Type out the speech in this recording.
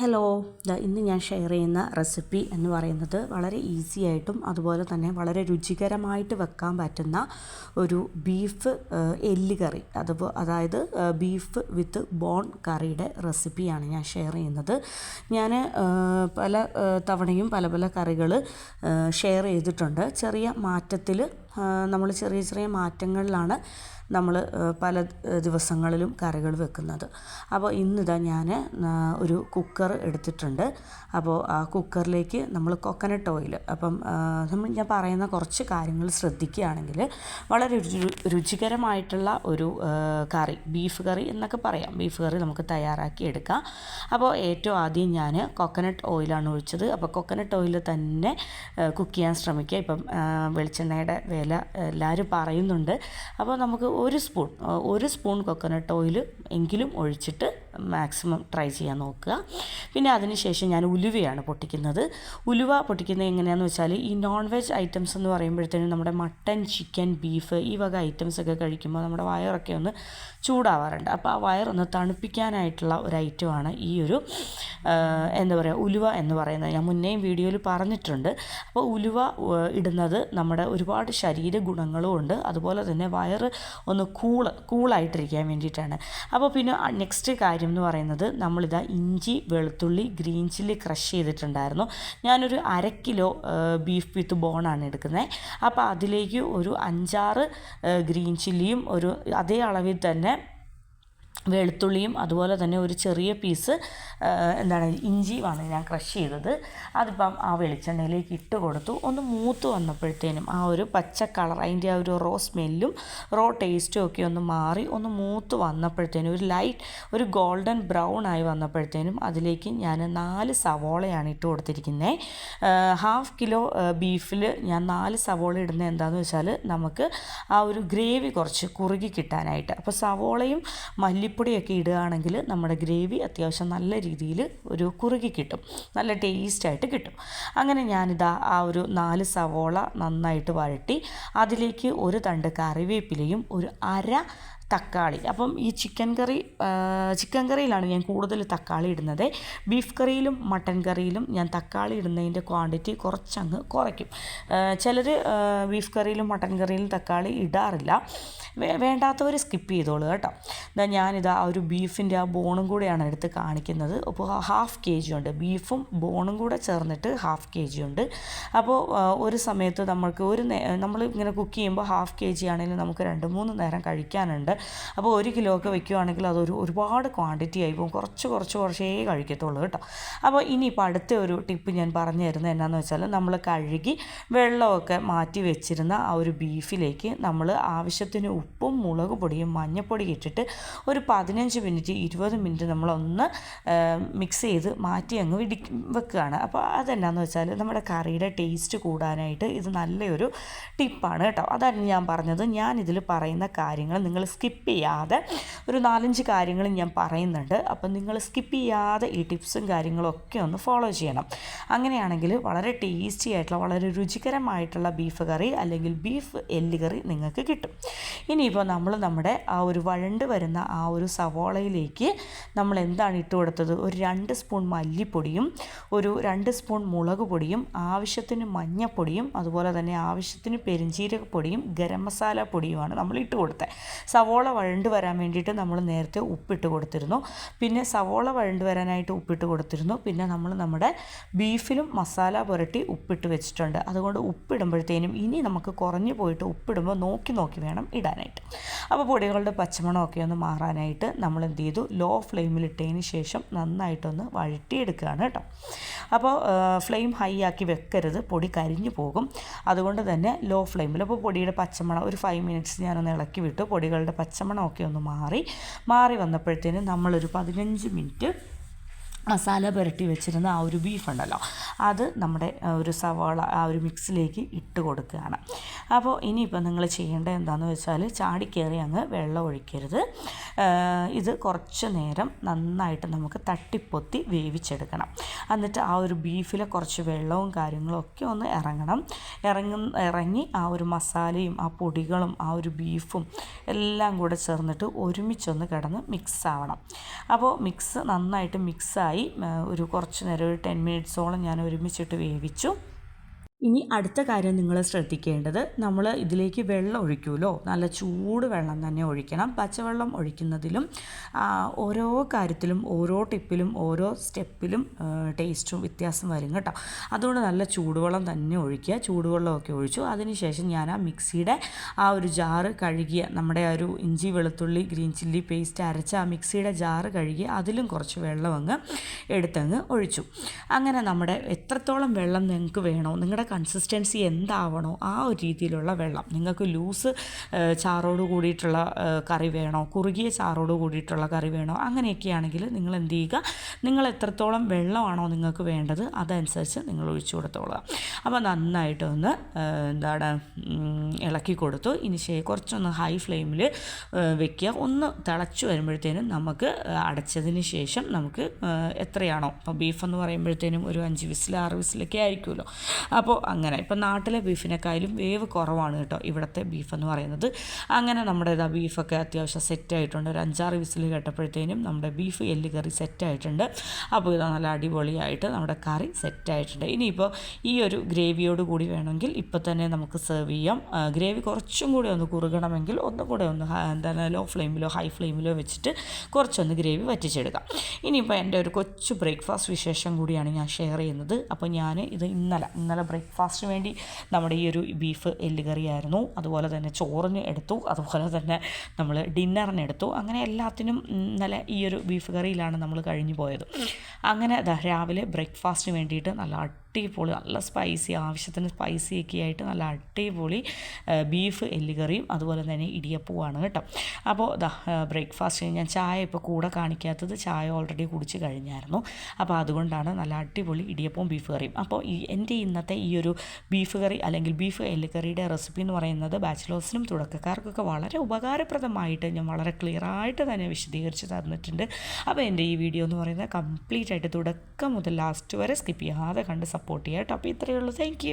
Hello ഇന്ന് ഞാൻ share ചെയ്യുന്ന റെസിപ്പി എന്ന് പറയുന്നത് വളരെ ഈസി ആയിട്ടും അതുപോലെ തന്നെ വളരെ രുചികരമായിട്ട് വെക്കാൻ പറ്റുന്ന ഒരു ബീഫ് എല്ല് കറി. അതുപോ അതായത് ബീഫ് വിത്ത് ബോൺ കറിയുടെ റെസിപ്പിയാണ് ഞാൻ ഷെയർ ചെയ്യുന്നത്. ഞാൻ പല തവണയും പല പല കറികൾ ഷെയർ ചെയ്തിട്ടുണ്ട്. ചെറിയ മാറ്റത്തിൽ നമ്മൾ ചെറിയ ചെറിയ മാറ്റങ്ങളിലാണ് നമ്മൾ പല ദിവസങ്ങളിലും കറികൾ വെക്കുന്നത്. അപ്പോൾ ഇന്നിതാ ഞാൻ ഒരു കുക്കർ എടുത്തിട്ടുണ്ട്. അപ്പോൾ ആ കുക്കറിലേക്ക് നമ്മൾ കൊക്കനട്ട് ഓയിൽ അപ്പം നമ്മൾ ഞാൻ പറയുന്ന കുറച്ച് കാര്യങ്ങൾ ശ്രദ്ധിക്കുകയാണെങ്കിൽ വളരെ രുചികരമായിട്ടുള്ള ഒരു കറി ബീഫ് കറി എന്നൊക്കെ പറയാം. ബീഫ് കറി നമുക്ക് തയ്യാറാക്കി എടുക്കാം. അപ്പോൾ ഏറ്റവും ആദ്യം ഞാൻ കൊക്കനട്ട് ഓയിലാണ് ഒഴിച്ചത്. അപ്പോൾ കൊക്കനട്ട് ഓയിൽ തന്നെ കുക്ക് ചെയ്യാൻ ശ്രമിക്കുക. ഇപ്പം വെളിച്ചെണ്ണയുടെ വില എല്ലാവരും പറയുന്നുണ്ട്. അപ്പോൾ നമുക്ക് ഒരു സ്പൂൺ ഒരു സ്പൂൺ കൊക്കനട്ട് ഓയിൽ എങ്കിലും ഒഴിച്ചിട്ട് മാക്സിമം ട്രൈ ചെയ്യാൻ നോക്കുക. പിന്നെ അതിനുശേഷം ഞാൻ ഉലുവയാണ് പൊട്ടിക്കുന്നത്. ഉലുവ പൊട്ടിക്കുന്നത് എങ്ങനെയാണെന്ന് വെച്ചാൽ ഈ നോൺ വെജ് ഐറ്റംസ് എന്ന് പറയുമ്പോഴത്തേനും നമ്മുടെ മട്ടൻ ചിക്കൻ ബീഫ് ഈ വക ഐറ്റംസ് ഒക്കെ കഴിക്കുമ്പോൾ നമ്മുടെ വയറൊക്കെ ഒന്ന് ചൂടാവാറുണ്ട്. അപ്പോൾ ആ വയറൊന്ന് തണുപ്പിക്കാനായിട്ടുള്ള ഒരു ഐറ്റമാണ് ഈ ഒരു എന്താ പറയുക ഉലുവ എന്ന് പറയുന്നത്. ഞാൻ മുന്നേയും വീഡിയോയിൽ പറഞ്ഞിട്ടുണ്ട്. അപ്പോൾ ഉലുവ ഇടുന്നത് നമ്മുടെ ഒരുപാട് ശരീര ഗുണങ്ങളും ഉണ്ട്. അതുപോലെ തന്നെ വയറ് ഒന്ന് കൂൾ കൂളായിട്ടിരിക്കാൻ വേണ്ടിയിട്ടാണ്. അപ്പോൾ പിന്നെ നെക്സ്റ്റ് കാര്യം എന്ന് പറയുന്നത് നമ്മളിതാ ഇഞ്ചി വെളുത്തുള്ളി ഗ്രീൻ ചില്ലി ക്രഷ് ചെയ്തിട്ടുണ്ടായിരുന്നു. ഞാനൊരു അര കിലോ ബീഫ് വിത്ത് ബോണാണ് എടുക്കുന്നത് അപ്പോൾ അതിലേക്ക് ഒരു അഞ്ചാറ് ഗ്രീൻ ചില്ലിയും ഒരു അതേ അളവിൽ തന്നെ വെളുത്തുള്ളിയും അതുപോലെ തന്നെ ഒരു ചെറിയ പീസ് എന്താണ് ഇഞ്ചിയുമാണ് ഞാൻ ക്രഷ് ചെയ്തത്. അതിപ്പം ആ വെളിച്ചെണ്ണയിലേക്ക് ഇട്ട് കൊടുത്തു. ഒന്ന് മൂത്ത് വന്നപ്പോഴത്തേനും ആ ഒരു പച്ച കളർ അതിന്റെ ആ ഒരു റോ സ്മെല്ലും റോ ടേസ്റ്റും ഒക്കെ ഒന്ന് മാറി. ഒന്ന് മൂത്ത് വന്നപ്പോഴത്തേനും ഒരു ലൈറ്റ് ഒരു ഗോൾഡൻ ബ്രൗൺ ആയി വന്നപ്പോഴത്തേനും അതിലേക്ക് ഞാൻ നാല് സവോളയാണ് ഇട്ട് കൊടുത്തിരിക്കുന്നത് ഹാഫ് കിലോ ബീഫിൽ ഞാൻ നാല് സവോള ഇടുന്നത് എന്താണെന്ന് വെച്ചാൽ നമുക്ക് ആ ഒരു ഗ്രേവി കുറച്ച് കുറുകി കിട്ടാനായിട്ട്. അപ്പോൾ സവോളയും മല്ലിപ്പൊടിയൊക്കെ ഇടുകയാണെങ്കിൽ നമ്മുടെ ഗ്രേവി അത്യാവശ്യം നല്ല രീതിയിൽ ഒരു കുറുകി കിട്ടും. നല്ല ടേസ്റ്റായിട്ട് കിട്ടും. അങ്ങനെ ഞാനിതാ ആ ഒരു നാല് സവോള നന്നായിട്ട് വഴട്ടി അതിലേക്ക് ഒരു തണ്ട് കറിവേപ്പിലയും ഒരു അര തക്കാളി. അപ്പം ഈ ചിക്കൻ കറി ചിക്കൻ കറിയിലാണ് ഞാൻ കൂടുതൽ തക്കാളി ഇടുന്നത്. ബീഫ് കറിയിലും മട്ടൻ കറിയിലും ഞാൻ തക്കാളി ഇടുന്നതിന്റെ ക്വാണ്ടിറ്റി കുറച്ചങ്ങ് കുറയ്ക്കും. ചിലർ ബീഫ് കറിയിലും മട്ടൻ കറിയിലും തക്കാളി ഇടാറില്ല. വേണ്ടാത്തവർ സ്കിപ്പ് ചെയ്തോളൂ കേട്ടോ. എന്താ ഞാനിതാ ആ ഒരു ബീഫിന്റെ ആ ബോണും കൂടെയാണ് എടുത്ത് കാണിക്കുന്നത്. അപ്പോൾ ഹാഫ് കെ ജി ഉണ്ട്. ബീഫും ബോണും കൂടെ ചേർന്നിട്ട് ഹാഫ് കെ ജി ഉണ്ട് അപ്പോൾ ഒരു സമയത്ത് നമ്മൾക്ക് ഒരു നമ്മൾ ഇങ്ങനെ കുക്ക് ചെയ്യുമ്പോൾ ഹാഫ് കെ ജി ആണെങ്കിലും നമുക്ക് രണ്ട് മൂന്ന് നേരം കഴിക്കാനുണ്ട്. അപ്പോൾ ഒരു കിലോ ഒക്കെ വെക്കുകയാണെങ്കിൽ അതൊരു ഒരുപാട് ക്വാണ്ടിറ്റി ആയി പോകും. കുറച്ച് കുറച്ച് കുറച്ചേ കഴിക്കത്തുള്ളൂ കേട്ടോ. അപ്പോൾ ഇനിയിപ്പോൾ അടുത്ത ഒരു ടിപ്പ് ഞാൻ പറഞ്ഞു തരുന്നത് എന്നാന്ന് വെച്ചാൽ നമ്മൾ കഴുകി വെള്ളമൊക്കെ മാറ്റി വെച്ചിരുന്ന ആ ഒരു ബീഫിലേക്ക് നമ്മൾ ആവശ്യത്തിന് ഉപ്പും മുളക് പൊടിയും മഞ്ഞൾപ്പൊടി ഇട്ടിട്ട് ഒരു പതിനഞ്ച് മിനിറ്റ് ഇരുപത് മിനിറ്റ് നമ്മളൊന്ന് മിക്സ് ചെയ്ത് മാറ്റി അങ്ങ് വിടി വെക്കുകയാണ്. അപ്പോൾ അതെന്നാന്ന് വെച്ചാൽ നമ്മുടെ കറിയുടെ ടേസ്റ്റ് കൂടാനായിട്ട് ഇത് നല്ലൊരു ടിപ്പാണ് കേട്ടോ. അതാണ് ഞാൻ പറഞ്ഞത്. ഞാനിതിൽ പറയുന്ന കാര്യങ്ങൾ നിങ്ങൾ സ്കിപ്പ് ചെയ്യാതെ ഒരു നാലഞ്ച് കാര്യങ്ങൾ ഞാൻ പറയുന്നുണ്ട്. അപ്പം നിങ്ങൾ സ്കിപ്പ് ചെയ്യാതെ ഈ ടിപ്സും കാര്യങ്ങളും ഒക്കെ ഒന്ന് ഫോളോ ചെയ്യണം. അങ്ങനെയാണെങ്കിൽ വളരെ ടേസ്റ്റി ആയിട്ടുള്ള വളരെ രുചികരമായിട്ടുള്ള ബീഫ് കറി അല്ലെങ്കിൽ ബീഫ് എല്ല് കറി നിങ്ങൾക്ക് കിട്ടും. ഇനിയിപ്പോൾ നമ്മൾ നമ്മുടെ ആ ഒരു വഴണ്ട് വരുന്ന ആ ഒരു സവോളയിലേക്ക് നമ്മൾ എന്താണ് ഇട്ട് കൊടുത്തത്? ഒരു രണ്ട് സ്പൂൺ മല്ലിപ്പൊടിയും ഒരു രണ്ട് സ്പൂൺ മുളക് പൊടിയും ആവശ്യത്തിന് മഞ്ഞപ്പൊടിയും അതുപോലെ തന്നെ ആവശ്യത്തിന് പെരിഞ്ചീരകപ്പൊടിയും ഗരം മസാല പൊടിയുമാണ് നമ്മൾ ഇട്ട് കൊടുത്തത്. സവോള വഴണ്ട് വരാൻ വേണ്ടിയിട്ട് നമ്മൾ നേരത്തെ ഉപ്പിട്ട് കൊടുത്തിരുന്നു. പിന്നെ സവോള വഴണ്ട് വരാനായിട്ട് ഉപ്പിട്ട് കൊടുത്തിരുന്നു. പിന്നെ നമ്മൾ നമ്മുടെ ബീഫിലും മസാല പുരട്ടി ഉപ്പിട്ട് വെച്ചിട്ടുണ്ട്. അതുകൊണ്ട് ഉപ്പിടുമ്പോഴത്തേനും ഇനി നമുക്ക് കുറഞ്ഞു പോയിട്ട് ഉപ്പിടുമ്പോൾ നോക്കി നോക്കി വേണം ഇടാനായിട്ട്. അപ്പോൾ പൊടികളുടെ പച്ചമണമൊക്കെ ഒന്ന് മാറാനായിട്ട് നമ്മൾ എന്ത് ചെയ്തു? ലോ ഫ്ലെയിമിലിട്ടതിന് ശേഷം നന്നായിട്ടൊന്ന് വഴറ്റിയെടുക്കുകയാണ് കേട്ടോ. അപ്പോൾ ഫ്ലെയിം ഹൈ ആക്കി വെക്കരുത്. പൊടി കരിഞ്ഞു പോകും. അതുകൊണ്ട് തന്നെ ലോ ഫ്ലെയിമിൽ. അപ്പോൾ പൊടിയുടെ പച്ചമണം ഒരു ഫൈവ് മിനിറ്റ്സ് ഞാനൊന്ന് ഇളക്കി വിട്ടു. പൊടികളുടെ പച്ചമണമൊക്കെ ഒന്ന് മാറി മാറി വന്നപ്പോഴത്തേനും നമ്മളൊരു പതിനഞ്ച് മിനിറ്റ് മസാല പുരട്ടി വെച്ചിരുന്ന ആ ഒരു ബീഫുണ്ടല്ലോ അത് നമ്മുടെ ഒരു സവാള ആ ഒരു മിക്സിലേക്ക് ഇട്ട് കൊടുക്കുകയാണ്. അപ്പോൾ ഇനിയിപ്പോൾ നിങ്ങൾ ചെയ്യേണ്ടത് എന്താണെന്ന് വെച്ചാൽ ചാടിക്കയറി അങ്ങ് വെള്ളം ഒഴിക്കരുത്. ഇത് കുറച്ച് നേരം നന്നായിട്ട് നമുക്ക് തട്ടിപ്പൊത്തി വേവിച്ചെടുക്കണം. എന്നിട്ട് ആ ഒരു ബീഫിലെ കുറച്ച് വെള്ളവും കാര്യങ്ങളും ഒക്കെ ഒന്ന് ഇറങ്ങണം. ഇറങ്ങും ഇറങ്ങി ആ ഒരു മസാലയും ആ പൊടികളും ആ ഒരു ബീഫും എല്ലാം കൂടെ ചേർന്നിട്ട് ഒരുമിച്ചൊന്ന് കിടന്ന് മിക്സ് ആവണം. അപ്പോൾ മിക്സ് നന്നായിട്ട് മിക്സായി ഒരു കുറച്ച് നേരം ഒരു ടെൻ മിനിറ്റ്സോളം ഞാൻ ഒരുമിച്ചിട്ട് വേവിച്ചു. ഇനി അടുത്ത കാര്യം നിങ്ങൾ ശ്രദ്ധിക്കേണ്ടത് നമ്മൾ ഇതിലേക്ക് വെള്ളം ഒഴിക്കുമല്ലോ. നല്ല ചൂട് വെള്ളം തന്നെ ഒഴിക്കണം. പച്ചവെള്ളം ഒഴിക്കുന്നതിലും ഓരോ കാര്യത്തിലും ഓരോ ടിപ്പിലും ഓരോ സ്റ്റെപ്പിലും ടേസ്റ്റും വ്യത്യാസം വരും കേട്ടോ. അതുകൊണ്ട് നല്ല ചൂടുവെള്ളം തന്നെ ഒഴിക്കുക. ചൂടുവെള്ളമൊക്കെ ഒഴിച്ചു. അതിനുശേഷം ഞാൻ ആ മിക്സിയുടെ ആ ഒരു ജാറ് കഴുകിയ നമ്മുടെ ആ ഒരു ഇഞ്ചി വെളുത്തുള്ളി ഗ്രീൻ ചില്ലി പേസ്റ്റ് അരച്ച ആ മിക്സിയുടെ ജാറ് കഴുകി അതിലും കുറച്ച് വെള്ളം അങ്ങ് എടുത്തങ്ങ് ഒഴിച്ചു. അങ്ങനെ നമ്മുടെ എത്രത്തോളം വെള്ളം നിങ്ങൾക്ക് വേണോ നിങ്ങളുടെ കൺസിസ്റ്റൻസി എന്താവണോ ആ ഒരു രീതിയിലുള്ള വെള്ളം നിങ്ങൾക്ക് ലൂസ് ചാറോട് കൂടിയിട്ടുള്ള കറി വേണോ കുറുകിയ ചാറോട് കൂടിയിട്ടുള്ള കറി വേണോ അങ്ങനെയൊക്കെയാണെങ്കിൽ നിങ്ങൾ എന്ത് ചെയ്യുക നിങ്ങൾ എത്രത്തോളം വെള്ളമാണോ നിങ്ങൾക്ക് വേണ്ടത് അതനുസരിച്ച് നിങ്ങൾ ഒഴിച്ചു കൊടുത്തോളുക. അപ്പോൾ നന്നായിട്ടൊന്ന് എന്താണ് ഇളക്കി കൊടുത്തു. ഇനി കുറച്ചൊന്ന് ഹൈ ഫ്ലെയിമിൽ വെക്കുക. ഒന്ന് തിളച്ചു വരുമ്പോഴത്തേനും നമുക്ക് അടച്ചതിന് ശേഷം നമുക്ക് ഏഹ്, എത്രയാണോ അപ്പോൾ ബീഫ് എന്ന് പറയുമ്പോഴത്തേനും ഒരു അഞ്ച് വിസിൽ ആറ് വിസിലൊക്കെ ആയിരിക്കുമല്ലോ. അപ്പോൾ അങ്ങനെ ഇപ്പം നാട്ടിലെ ബീഫിനെക്കായാലും വേവ് കുറവാണ് കേട്ടോ ഇവിടുത്തെ ബീഫ് എന്ന് പറയുന്നത്. അങ്ങനെ നമ്മുടെ ഇതാ ബീഫൊക്കെ അത്യാവശ്യം സെറ്റായിട്ടുണ്ട്. ഒരു അഞ്ചാറ് വിസിൽ കേട്ടപ്പോഴത്തേനും നമ്മുടെ ബീഫ് എല്ല് കറി സെറ്റായിട്ടുണ്ട്. അപ്പോൾ ഇതാ നല്ല അടിപൊളിയായിട്ട് നമ്മുടെ കറി സെറ്റായിട്ടുണ്ട്. ഇനിയിപ്പോൾ ഈ ഒരു ഗ്രേവിയോട് കൂടി വേണമെങ്കിൽ ഇപ്പോൾ തന്നെ നമുക്ക് സെർവ് ചെയ്യാം. ഗ്രേവി കുറച്ചും കൂടി ഒന്ന് കുറുകണമെങ്കിൽ ഒന്നും കൂടെ ഒന്ന് എന്താണ് ലോ ഫ്ലെയിമിലോ ഹൈ ഫ്ലെയിമിലോ വെച്ചിട്ട് കുറച്ചൊന്ന് ഗ്രേവി വറ്റിച്ചെടുക്കാം. ഇനിയിപ്പോൾ എന്റെ ഒരു കൊച്ചു ബ്രേക്ക്ഫാസ്റ്റ് വിശേഷം കൂടിയാണ് ഞാൻ ഷെയർ ചെയ്യുന്നത്. അപ്പോൾ ഞാൻ ഇത് ഇന്നലെ ഇന്നലെ ബ്രേക്ക്ഫാസ്റ്റിന് വേണ്ടി നമ്മുടെ ഈ ഒരു ബീഫ് എല്ലുകറിയായിരുന്നു. അതുപോലെ തന്നെ ചോറിന് എടുത്തു. അതുപോലെ തന്നെ നമ്മൾ ഡിന്നറിന് എടുത്തു. അങ്ങനെ എല്ലാത്തിനും ഇന്നലെ ഈ ഒരു ബീഫ് കറിയിലാണ് നമ്മൾ കഴിഞ്ഞു പോയത്. അങ്ങനെ രാവിലെ ബ്രേക്ക്ഫാസ്റ്റിന് വേണ്ടിയിട്ട് നല്ല അടിപൊളി നല്ല സ്പൈസി ആവശ്യത്തിന് സ്പൈസി ഒക്കെ ആയിട്ട് നല്ല അടിപൊളി ബീഫ് എല്ലുകറിയും അതുപോലെ തന്നെ ഇടിയപ്പവുമാണ് കേട്ടോ. അപ്പോൾ ദാ ബ്രേക്ക്ഫാസ്റ്റ് ഞാൻ ചായ ഇപ്പോൾ കൂടെ കാണിക്കാത്തത് ചായ ഓൾറെഡി കുടിച്ച് കഴിഞ്ഞായിരുന്നു. അപ്പോൾ അതുകൊണ്ടാണ് നല്ല അടിപൊളി ഇടിയപ്പവും ബീഫ് കറിയും. അപ്പോൾ ഈ എന്റെ ഇന്നത്തെ ഈ ഒരു ബീഫ് കറി അല്ലെങ്കിൽ ബീഫ് എല്ലുകറിയുടെ റെസിപ്പി എന്ന് പറയുന്നത് ബാച്ചിലേഴ്സിനും തുടക്കക്കാർക്കൊക്കെ വളരെ ഉപകാരപ്രദമായിട്ട് ഞാൻ വളരെ ക്ലിയർ ആയിട്ട് തന്നെ വിശദീകരിച്ച് തന്നിട്ടുണ്ട്. അപ്പോൾ എന്റെ ഈ വീഡിയോ എന്ന് പറയുന്നത് കംപ്ലീറ്റ് ആയിട്ട് തുടക്കം മുതൽ ലാസ്റ്റ് വരെ സ്കിപ്പ് ചെയ്യാതെ കണ്ട് സപ്പോർട്ട് ചെയ്യാം കേട്ടോ. അപ്പോൾ ഇത്രയേ ഉള്ളൂ. താങ്ക്